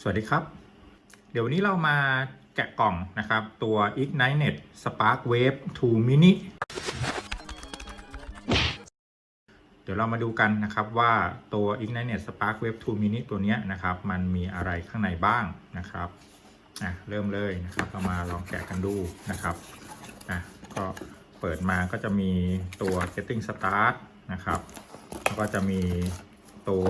สวัสดีครับ เดี๋ยววันนี้เรามาแกะกล่องนะครับ ตัว Ignite Spark Wave 2 Mini เดี๋ยวเรามาดูกันนะครับว่าตัว Ignite Spark Wave 2 Mini ตัวนี้นะครับ มันมีอะไรข้างในบ้างนะครับอะเริ่มเลยนะครับเรามาลองแกะกันดูนะครับอะก็เปิดมาก็จะมีตัว Getting Start นะครับ แล้วก็จะมีตัว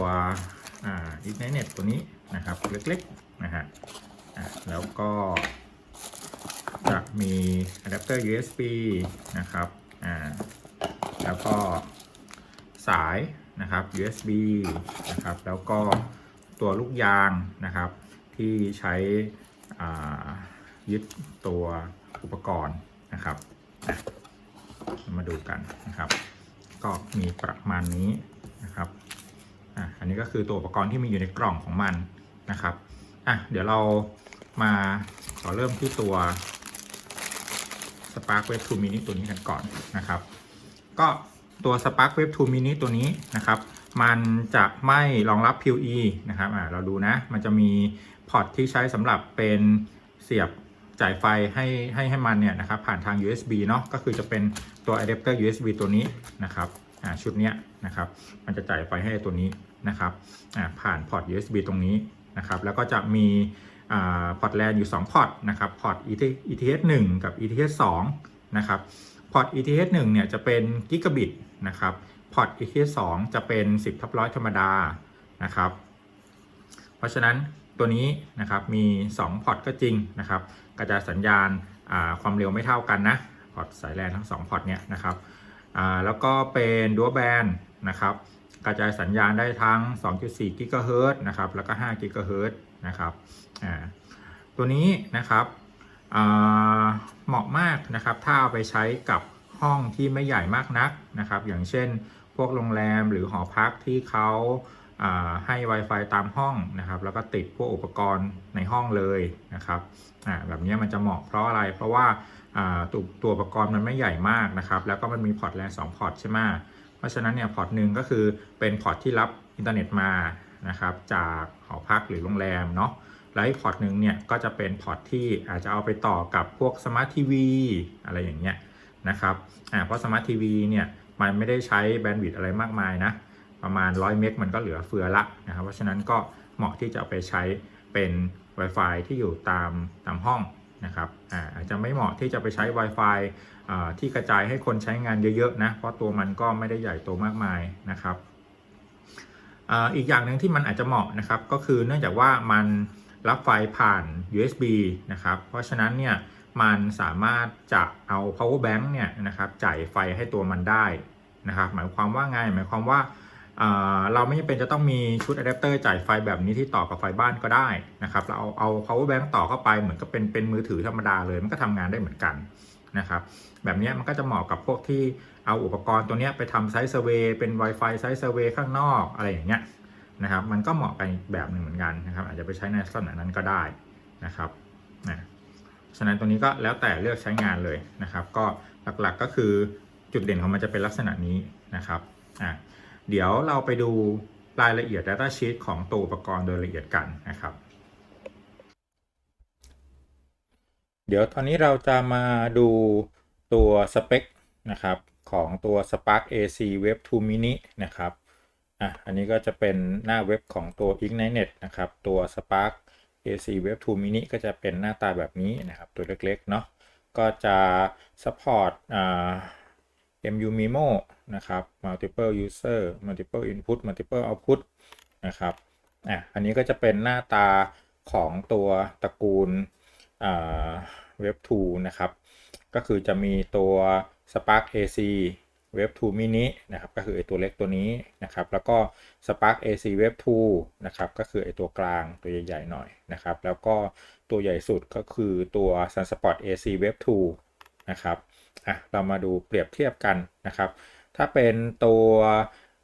อ่า Ignite ตัวนี้นะครับเล็กๆนะฮะอะแล้วก็จะมีอะแดปเตอร์ USB นะครับอ่าแล้วก็สายนะครับ USB นะครับแล้วก็ตัวลูกยางนะครับ ที่ใช้อ่ายึดตัวอุปกรณ์นะครับอะมาดูกันนะครับ ก็มีประมาณนี้นะครับ อะอันนี้ก็คือตัวอุปกรณ์ที่มีอยู่ในกล่องของมันนะครับอะเดี๋ยวเรามาขอเริ่มที่ตัว Spark Wave 2 Mini ตัวนี้กันก่อนนะครับ ก็ตัว Spark Wave 2 Mini ตัวนี้นะครับมันจะไม่รองรับ PoE นะครับอ่าเราดูนะ มันจะมีพอร์ตที่ใช้สำหรับเป็นเสียบจ่ายไฟให้ให้ให้มันเนี่ยนะครับผ่านทาง USB เนาะก็คือจะเป็นตัว adapter USB ตัวนี้นะครับอ่าชุดเนี้ยนะครับ มันจะจ่ายไฟให้ตัวนี้ นะครับผ่านพอร์ต USB ตรงนี้นะครับแล้วก็จะมีพอร์ตแลนอยู่ 2 พอร์ตนะครับพอร์ต ETH 1 กับ ETH 2นะครับพอร์ต ETH 1เนี่ยจะเป็นกิกะบิตนะครับพอร์ต ETH 2จะเป็น 10ทับร้อยธรรมดานะครับเพราะฉะนั้นตัวนี้นะครับมี 2 พอร์ตก็จริงนะครับกระจายสัญญาณาความเร็วไม่เท่ากันนะพอร์ตสายแลนทั้ง 2 พอร์ตเนี่ยนะครับแล้วก็เป็นดัวแบนนะครับ กระจายสัญญาณได้ทั้ง 2.4 กิกะเฮิรตซ์นะครับ แล้วก็ 5 กิกะเฮิรตซ์นะครับอ่าตัวนี้นะครับเหมาะมากนะครับ ถ้าเอาไปใช้กับห้องที่ไม่ใหญ่มากนักนะครับ อย่างเช่น พวกโรงแรมหรือหอพักที่เขาอ่าให้ Wi-Fi ตามห้องนะครับ แล้วก็ติดพวกอุปกรณ์ในห้องเลยนะครับอ่าแบบนี้มันจะเหมาะเพราะอะไร เพราะว่าอ่าตัวตัวอุปกรณ์มันไม่ใหญ่มากนะครับ แล้วก็มันมีพอร์ตแลนสองพอร์ตใช่ไหม เพราะฉะนั้นเนี่ยพอร์ตหนึ่งก็คือเป็นพอร์ตที่รับอินเทอร์เน็ตมานะครับจากหอพักหรือโรงแรมเนาะแล้วอีกพอร์ตหนึ่งเนี่ยก็จะเป็นพอร์ตที่อาจจะเอาไปต่อกับพวกสมาร์ททีวีอะไรอย่างเงี้ยนะครับอ่าเพราะสมาร์ททีวีเนี่ยมันไม่ได้ใช้แบนด์วิดต์อะไรมากมายนะประมาณ 100 เมกมันก็เหลือเฟือละนะครับเพราะฉะนั้นก็เหมาะที่จะเอาไปใช้เป็น Wi-Fi ที่อยู่ตามตามห้อง นะครับอาอาจจะไม่เหมาะที่จะไปใช้ Wi-Fi อ่าที่กระจายให้คนใช้งานเยอะๆนะเพราะตัวมันก็ไม่ได้ใหญ่โตมากมายนะครับอ่าอีกอย่างหนึ่งที่มันอาจจะเหมาะนะครับก็คือเนื่องจากว่ามันรับไฟผ่าน USB นะครับเพราะฉะนั้นเนี่ยมันสามารถจะเอา power bank เนี่ยนะครับจ่ายไฟให้ตัวมันได้นะครับหมายความว่าไงหมายความว่า เราไม่จำเป็นจะต้องมีชุดอะแดปเตอร์จ่ายไฟแบบนี้ที่ต่อกับไฟบ้านก็ได้นะครับ เราเอาเอา power bank ต่อเข้าไปเหมือนกับเป็นเป็นมือถือธรรมดาเลยมันก็ทำงานได้เหมือนกันนะครับ แบบนี้มันก็จะเหมาะกับพวกที่เอาอุปกรณ์ตัวนี้ไปทำไซส์เซเวยเป็น Wi-Fi ไซส์เซเวยข้างนอกอะไรอย่างเงี้ยนะครับ มันก็เหมาะไปแบบหนึ่งเหมือนกันนะครับ อาจจะไปใช้ในลักษณะนั้นก็ได้นะครับนะฉะนั้นตัวนี้ก็แล้วแต่เลือกใช้งานเลยนะครับ ก็หลักๆก็คือจุดเด่นของมันจะเป็นลักษณะนี้นะครับอะ เดี๋ยวเราไปดูรายละเอียด Data Sheet ของตัวอุปกรณ์โดยละเอียดกันนะครับ เดี๋ยวตอนนี้เราจะมาดูตัวสเปคนะครับของตัว Spark AC Web 2 Mini นะครับอะอันนี้ก็จะเป็นหน้าเว็บของตัว Ignite นะครับ ตัว Spark AC Web 2 Mini ก็จะเป็นหน้าตาแบบนี้นะครับ ตัวเล็กๆเนาะก็จะ support อ่า MU Memo นะครับ multiple user multiple input multiple output นะครับอะอันนี้ก็จะเป็นหน้าตาของตัวตระกูลเว็บ2นะครับ ก็คือจะมีตัว Spark AC Web 2 Mini นะครับ ก็คือไอตัวเล็กตัวนี้นะครับ แล้วก็ Spark AC Web 2นะครับ ก็คือไอตัวกลางตัวใหญ่ๆหน่อยนะครับ แล้วก็ตัวใหญ่สุดก็คือตัว Sunspot AC Web 2นะครับ อะเรามาดูเปรียบเทียบกันนะครับ ถ้าเป็นตัว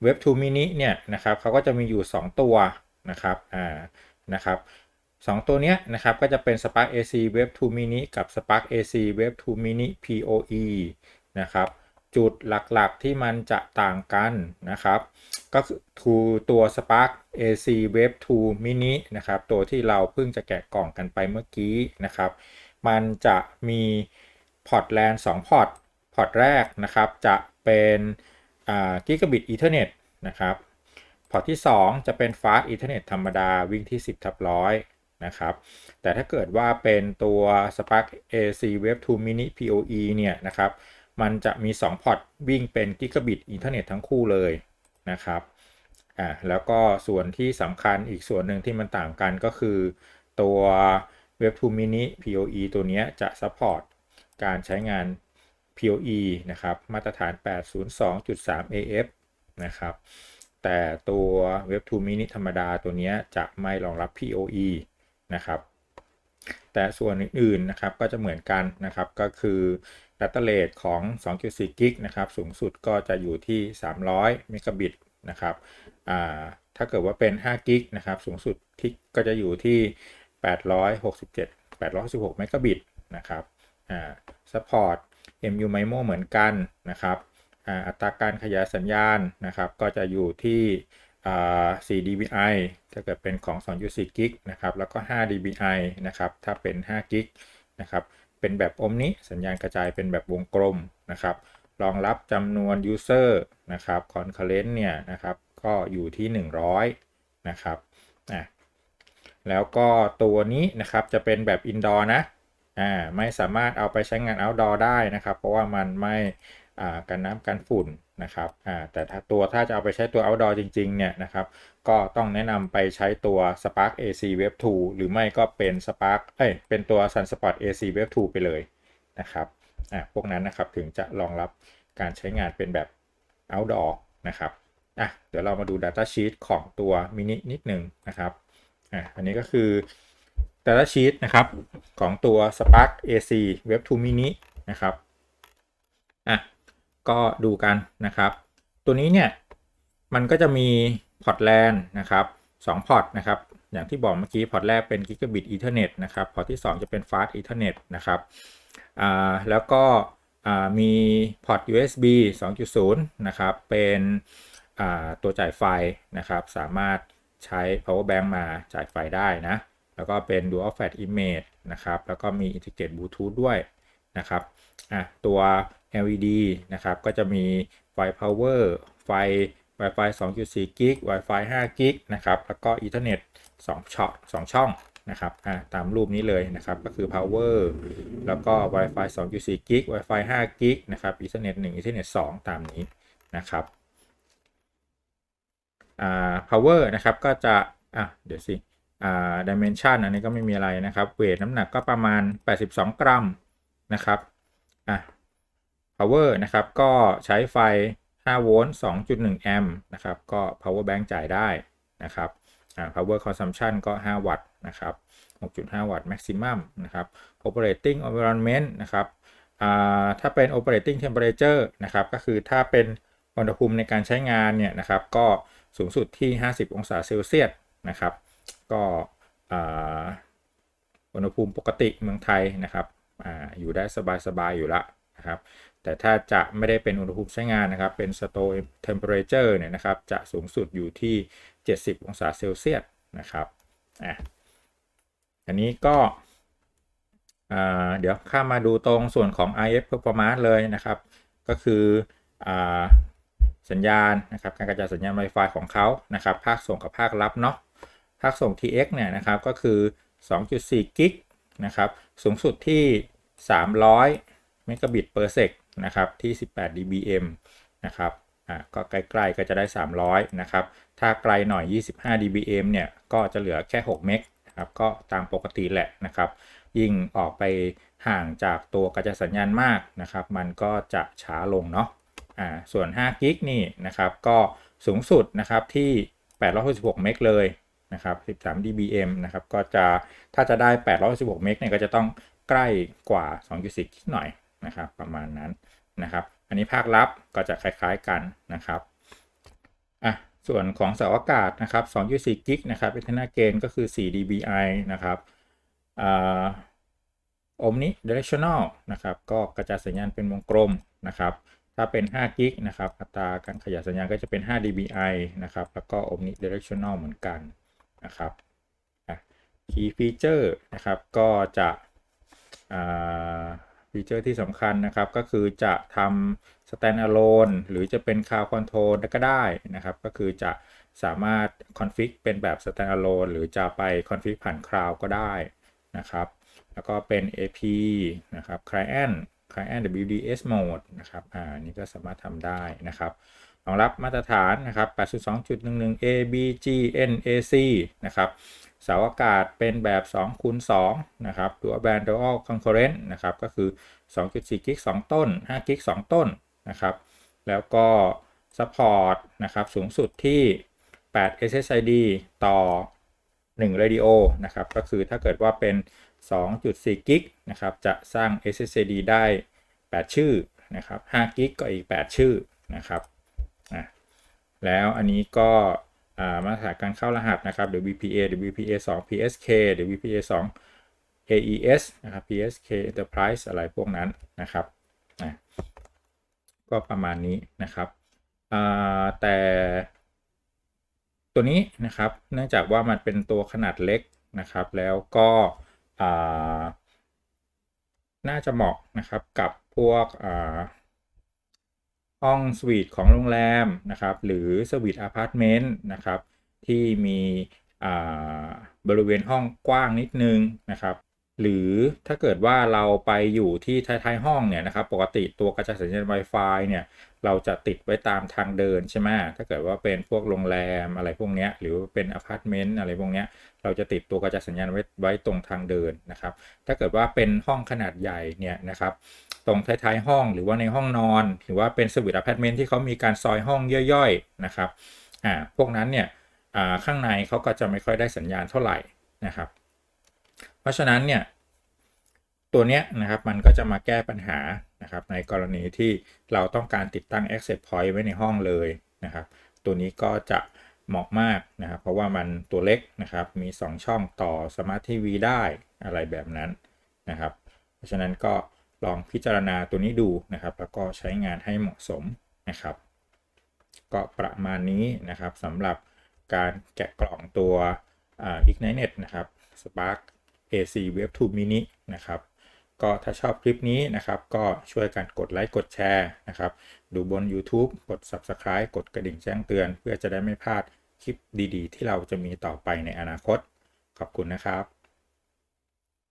Web 2 Mini เนี่ยนะครับเขาก็จะมีอยู่ 2 ตัวนะครับอ่านะครับสองตัวเนี้ยนะครับก็จะเป็น Spark AC Web 2 Mini กับ Spark AC Web 2 Mini PoE นะครับจุดหลักๆที่มันจะต่างกันนะครับ ก็คือตัว Spark AC Wave 2 Mini นะครับตัวที่เราเพิ่งจะแกะกล่องกันไปเมื่อกี้นะครับ มันจะมี พอร์ตแลน2พอร์ตพอร์ตแรกนะครับจะเป็นกิกะบิตอีเทอร์เน็ตนะครับพอร์ตที่ 2 จะเป็น Fast Ethernet ธรรมดาวิ่งที่ 10ทับร้อยนะครับ แต่ถ้าเกิดว่าเป็นตัว Spark AC Wave 2 Mini PoE เนี่ยนะครับ มันจะมี 2 พอร์ตวิ่งเป็นกิกะบิตอินเทอร์เน็ตทั้งคู่เลยนะครับอ่าแล้วก็ส่วนที่สำคัญอีกส่วนหนึ่งที่มันต่างกันก็คือตัว Web 2 Mini PoE ตัวนี้จะ support การใช้งาน PoE นะครับ มาตรฐาน 802.3 AF นะครับ แต่ตัว Web 2 Mini ธรรมดาตัวนี้จะไม่รองรับ PoE นะครับ แต่ส่วนอื่นๆนะครับก็จะเหมือนกันนะครับ ก็คือ Data Rate ของ 2.4 กิกนะครับ สูงสุดก็จะอยู่ที่ 300 เมกะบิตนะครับถ้าเกิดว่าเป็น 5 กิกนะครับ สูงสุดที่ก็จะอยู่ที่ 867 816 เมกะบิตนะครับ อ่า support MU MIMO เหมือนกันนะครับอ่าอัตราการขยายสัญญาณนะครับ ก็จะอยู่ที่อ่า4 dBi ถ้าเกิดเป็นของ 2.4 กิกนะครับ แล้วก็ 5 dBi นะครับ ถ้าเป็น 5 กิกนะครับ เป็นแบบอมนี้สัญญาณกระจายเป็นแบบวงกลมนะครับ รองรับจำนวน user นะครับ concurrent เนี่ยนะครับ ก็อยู่ที่ 100 นะครับอะแล้วก็ตัวนี้นะครับจะเป็นแบบ indoor นะ อ่าไม่สามารถเอาไปใช้งาน outdoor ได้นะครับ เพราะว่ามันไม่อ่ากันน้ำกันฝุ่นนะครับอ่าแต่ถ้าตัวถ้าจะเอาไปใช้ตัว outdoor จริงๆเนี่ยนะครับก็ต้องแนะนำไปใช้ตัว Spark AC Wave 2 หรือไม่ก็เป็น Spark เอ้ยเป็นตัว Sunspot AC Wave 2 ไปเลยนะครับอ่าพวกนั้นนะครับถึงจะรองรับการใช้งานเป็นแบบ outdoor นะครับอะเดี๋ยวเรามาดู Data Sheet ของตัวมินินิดหนึ่งนะครับอะอันนี้ก็คือ Data Sheet นะครับของตัว Spark AC Wave 2 Mini นะครับอะก็ดูกันนะครับ ตัวนี้เนี่ยมันก็จะมีพอร์ตแลนนะครับ2พอร์ตนะครับอย่างที่บอกเมื่อกี้พอร์ตแรกเป็น Gigabit Ethernet นะครับพอร์ตที่ 2 จะเป็น Fast Ethernet นะครับอ่าแล้วก็อ่ามีพอร์ต USB 2.0 นะครับเป็นอ่าตัวจ่ายไฟนะครับสามารถใช้ power bank มาจ่ายไฟได้นะ แล้วก็เป็น dual flash image นะครับ แล้วก็มี integrate bluetooth ด้วยนะครับอะตัว LED นะครับ ก็จะมีไฟ power ไฟ Wi-Fi 2.4กิก Wi-Fi 5กิกนะครับ แล้วก็ Ethernet 2ช่อง2ช่องนะครับอ่าตามรูปนี้เลยนะครับ ก็คือ power แล้วก็ Wi-Fi 2.4กิก Wi-Fi 5กิกนะครับ Ethernet 1 Ethernet 2 ตามนี้นะครับอ่า power นะครับ ก็จะ อะ เดี๋ยวสิ อ่า dimension อันนี้ก็ไม่มีอะไรนะครับเวทน้ำหนักก็ประมาณ 82 กรัมนะครับอะ power นะครับก็ใช้ไฟ 5 โวลต์ 2.1 แอมป์นะครับก็ power bank จ่ายได้นะครับอ่า power consumption ก็ 5 วัตต์นะครับ 6.5 วัตต์ maximum นะครับ operating environment นะครับอ่าถ้าเป็น operating temperature นะครับก็คือถ้าเป็นอุณหภูมิในการใช้งานเนี่ยนะครับก็สูงสุดที่ 50 องศาเซลเซียสนะครับ ก็อ่าอุณหภูมิปกติเมืองไทยนะครับอ่าอยู่ได้สบายๆอยู่ละนะครับ แต่ถ้าจะไม่ได้เป็นอุณหภูมิใช้งานนะครับ เป็น store temperature เนี่ยนะครับ จะสูงสุดอยู่ที่ 70 องศาเซลเซียสนะครับอะอันนี้ก็อ่าเดี๋ยวข้ามาดูตรงส่วนของ IF performance เลยนะครับ ก็คืออ่าสัญญาณนะครับ การกระจายสัญญาณ Wi-Fi ของเขานะครับ ภาคส่งกับภาครับเนาะ ภาคส่ง TX เนี่ยนะครับก็คือ 2.4 กิกนะครับสูงสุดที่ 300 เมกะบิตเปอร์เซกนะครับที่ 18 dBm นะครับอ่าก็ใกล้ๆก็จะได้ 300 นะครับ ถ้าไกลหน่อย 25 dBm เนี่ยก็จะเหลือแค่ 6 เมกนะครับก็ตามปกติแหละนะครับ ยิ่งออกไปห่างจากตัวกระจายสัญญาณมากนะครับ มันก็จะช้าลงเนาะอ่าส่วน5กิกนี่นะครับก็สูงสุดนะครับที่ 866 เมกเลย นะครับ 13 dBm นะครับ ก็จะถ้าจะได้ 816 เมกเนี่ยก็จะต้องใกล้กว่า 2.4 กิกหน่อยนะครับ ประมาณนั้นนะครับ อันนี้ภาคลับก็จะคล้ายๆกันนะครับอะส่วนของเสาอากาศนะครับ 2.4 กิกนะครับ internal gain ก็คือ 4 dBi นะครับอ่า omni directional นะครับ ก็กระจายสัญญาณเป็นวงกลมนะครับ ถ้าเป็น 5 กิกนะครับ อัตราการขยายสัญญาณก็จะเป็น 5 dBi นะครับ แล้วก็ omnidirectional เหมือนกัน นะครับอะ key feature นะครับก็จะฟีเจอร์ที่สำคัญนะครับก็คือจะทำ standalone หรือจะเป็น cloud control ก็ได้นะครับ ก็คือจะสามารถ config เป็นแบบ standalone หรือจะไป config ผ่าน cloud ก็ได้นะครับ แล้วก็เป็น AP นะครับ client client WDS mode นะครับอ่านี่ก็สามารถทำได้นะครับรองรับมาตรฐานนะครับ 8.2.11 ABG NAC นะครับ เสาอากาศเป็นแบบ2คูณ2นะครับ Dual Band Dual Concurrent นะครับ ก็คือ 2.4 กิก 2 ต้น 5 กิก 2 ต้นนะครับ แล้วก็ Support นะครับ สูงสุดที่ 8 SSID ต่อ 1 Radio นะครับ ก็คือถ้าเกิดว่าเป็น 2.4 กิกนะครับ จะสร้าง SSD ได้ 8 ชื่อนะครับ5กิกก็อีก 8 ชื่อนะครับแล้วอันนี้ก็อามาตรฐานการเข้ารหัสนะครับ WPA WPA 2 PSK WPA 2 AES นะครับ PSK Enterprise อะไรพวกนั้นนะครับอะก็ประมาณนี้นะครับอ่าแต่ตัวนี้นะครับ เนื่องจากว่ามันเป็นตัวขนาดเล็กนะครับ แล้วก็ น่าจะเหมาะนะครับกับพวกห้องสวีทของโรงแรมนะครับหรือสวีทอพาร์ตเมนต์นะครับที่มีบริเวณห้องกว้างนิดนึงนะครับ หรือถ้าเกิดว่าเราไปอยู่ที่ท้ายๆห้องเนี่ยนะครับ ปกติตัวกระจายสัญญาณ Wi-Fi เนี่ยเราจะติดไว้ตามทางเดินใช่ไหมถ้าเกิดว่าเป็นพวกโรงแรมอะไรพวกเนี้ยหรือเป็นอพาร์ตเมนต์อะไรพวกเนี้ยเราจะติดตัวกระจายสัญญาณไว้ไว้ตรงทางเดินนะครับ ถ้าเกิดว่าเป็นห้องขนาดใหญ่เนี่ยนะครับตรงท้ายๆห้องหรือว่าในห้องนอน หรือว่าเป็นสวิตอพาร์ตเมนต์ที่เขามีการซอยห้องย่อยๆนะครับอ่าพวกนั้นเนี่ยอ่าข้างในเขาก็จะไม่ค่อยได้สัญญาณเท่าไหร่นะครับ เพราะฉะนั้นเนี่ยตัวเนี้ยนะครับมันก็จะมาแก้ปัญหานะครับในกรณีที่เราต้องการติดตั้ง access point ไว้ในห้องเลยนะครับ ตัวนี้ก็จะเหมาะมากนะครับ เพราะว่ามันตัวเล็กนะครับ มี 2 ช่องต่อสมาร์ททีวีได้อะไรแบบนั้นนะครับ เพราะฉะนั้นก็ลองพิจารณาตัวนี้ดูนะครับ แล้วก็ใช้งานให้เหมาะสมนะครับ ก็ประมาณนี้นะครับสำหรับการแกะกล่องตัวอ่า Ignite นะครับ Spark AC Wave 2 Mini นะครับก็ถ้าชอบคลิปนี้นะครับ ก็ช่วยกันกดไลค์กดแชร์นะครับ ดูบน YouTube กด Subscribe กดกระดิ่งแจ้งเตือน เพื่อจะได้ไม่พลาดคลิปดีๆ ที่เราจะมีต่อไปในอนาคต ขอบคุณนะครับ